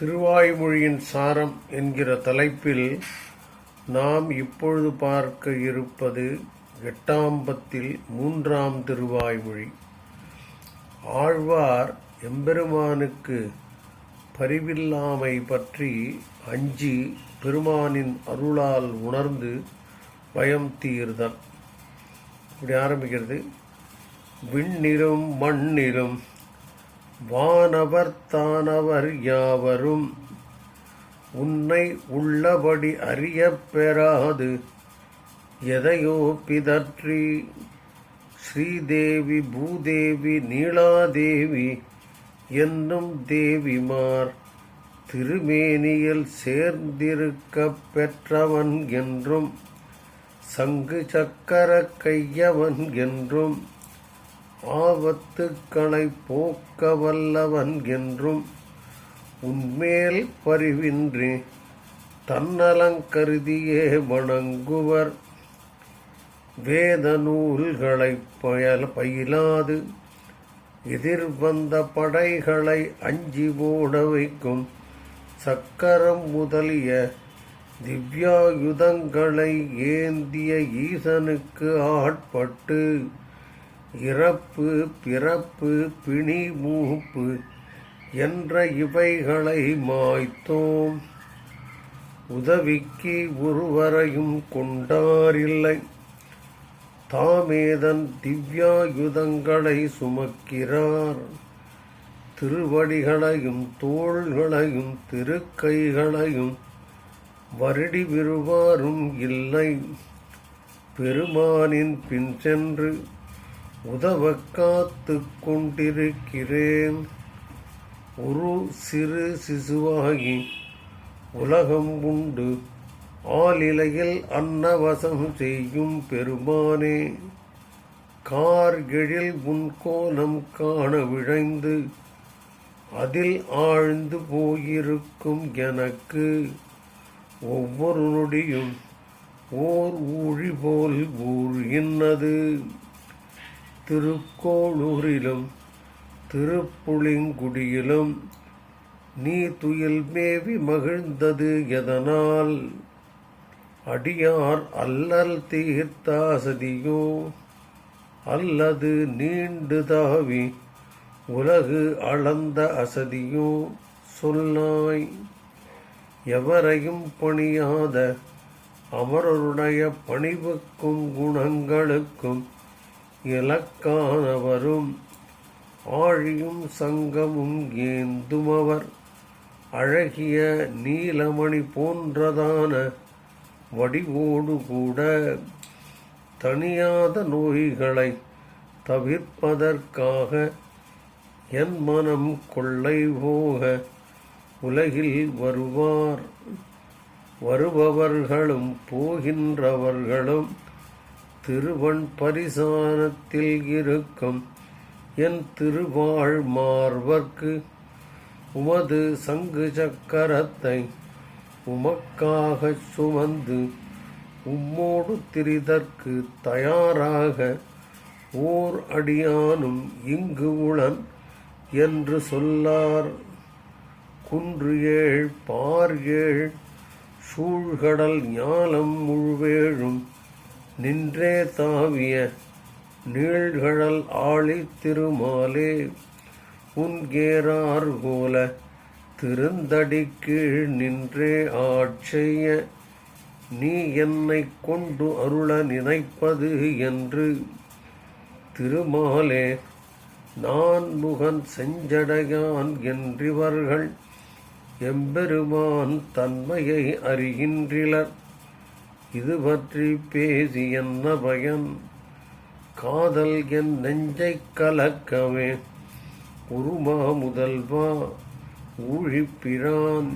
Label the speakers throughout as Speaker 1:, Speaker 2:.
Speaker 1: திருவாய்மொழியின் சாரம் என்கிற தலைப்பில் நாம் இப்பொழுது பார்க்க இருப்பது எட்டாம்பத்தில் மூன்றாம் திருவாய்மொழி. ஆழ்வார் எம்பெருமானுக்கு பரிவில்லாமை பற்றி அஞ்சி பெருமானின் அருளால் உணர்ந்து பயம் தீர்தல். இப்படி ஆரம்பிக்கிறது. விண்ணிலும் மண்ணிலும் வானவர் தானவர் யாவரும்? உன்னை உள்ளபடி அறியப் பெறாது. எதையோ பிதற்றி ஸ்ரீதேவி பூதேவி நீலாதேவி என்னும் தேவிமார் திருமேனியில் சேர்ந்திருக்கப் பெற்றவன் என்றும் சங்கு சக்கர கையவன் என்றும் ஆபத்துக்களை போக்க வல்லவன் என்றும் உன்மேல் பரிவின்றி தன்னலங்கருதியே வணங்குவர். வேத நூல்களை பயல் பயிலாது எதிர்வந்த படைகளை அஞ்சி ஓட வைக்கும் சக்கரம் முதலிய திவ்யாயுதங்களை ஏந்திய ஈசனுக்கு ஆட்பட்டு இறப்பு பிறப்பு பிணி மூப்பு என்ற இவைகளை மாய்த்தோம். உதவிக்கு ஒருவரையும் கொண்டாரில்லை. தாமேதன் திவ்யாயுதங்களை சுமக்கிறார். திருவடிகளையும் தோள்களையும் திருக்கைகளையும் வருடி விருவாரும் இல்லை. பெருமானின் பின் சென்று உதவ காத்து கொண்டிருக்கிறேன் ஒரு சிறு சிசுவாகி உலகம் உண்டு. ஆலிலையில் அன்னவசம் செய்யும் பெருமானே கார்கெழில் முன்கோலம் காண விழைந்து அதில் ஆழ்ந்து போயிருக்கும் எனக்கு ஒவ்வொரு நொடியும் ஓர் ஊழி போல் ஊர் இன்னது திருக்கோளூரிலும் திருப்புளிங்குடியிலும் நீ துயில் மேவி மகிழ்ந்தது எதனால்? அடியார் அல்லல் தீர்த்தாசதியோ? அல்லது நீண்டு தாவி உலகு அளந்த அசதியோ? சொல்லாய். எவரையும் பணியாத அமரருடைய பணிவுக்கும் குணங்களுக்கும் இலக்கானவரும் ஆழியும் சங்கமும் ஏந்துமவர். அழகிய நீலமணி போன்றதான வடிவோடு கூட தனியாத நோய்களை தவிர்ப்பதற்காக என் மனம் கொள்ளை போக உலகில் வருவார். வருபவர்களும் போகின்றவர்களும் திருவன் பரிசானத்தில் இருக்கும். என் திருவாழ் மார்வர்க்கு உமது சங்கு சக்கரத்தை உமக்காகச் சுமந்து உம்மோடு திரிதற்கு தயாராக ஓர் அடியானும் இங்கு உளன் என்று சொல்லார். குன்று ஏழ் பார் ஏழ் சூழ்கடல் ஞாலம் முழு நின்றே தாவிய நீழ்கடல் ஆழி திருமாலே. உன்கேரார் கோல திருந்தடி கீழ் நின்றே ஆட்செய்ய. நீ என்னை கொண்டு அருள நினைப்பது என்று. திருமாலே நான் முகன் செஞ்சடையான் என்றிவர்கள். எம்பெருமான் தன்மையை அறிகின்றனர். இது பற்றி பேசி என்ன பயன்? காதல் என் நெஞ்சை கலக்கவே. உருமா முதல்வா ஊழிப்பிரான்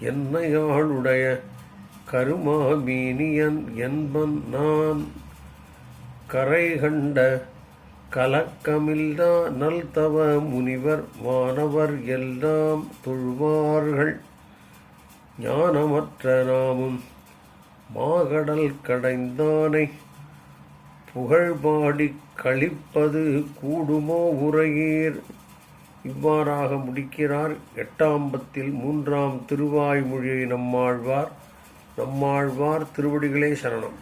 Speaker 1: என்னையாளுடைய கருமாமீனியன் என்பன் நான். கரை கண்ட கலக்கமில்லா நல்தவ முனிவர் மாணவர் எல்லாம் தொழுவார்கள். ஞானமற்ற நாமும் மாகடல் கடைந்தானை புகழ்பாடி கழிப்பது கூடுமோ உரையீர் இவ்வாறாக முடிக்கிறார் எட்டாம்பத்தில் மூன்றாம் திருவாய்மொழியை நம்மாழ்வார். நம்மாழ்வார் திருவடிகளே சரணம்.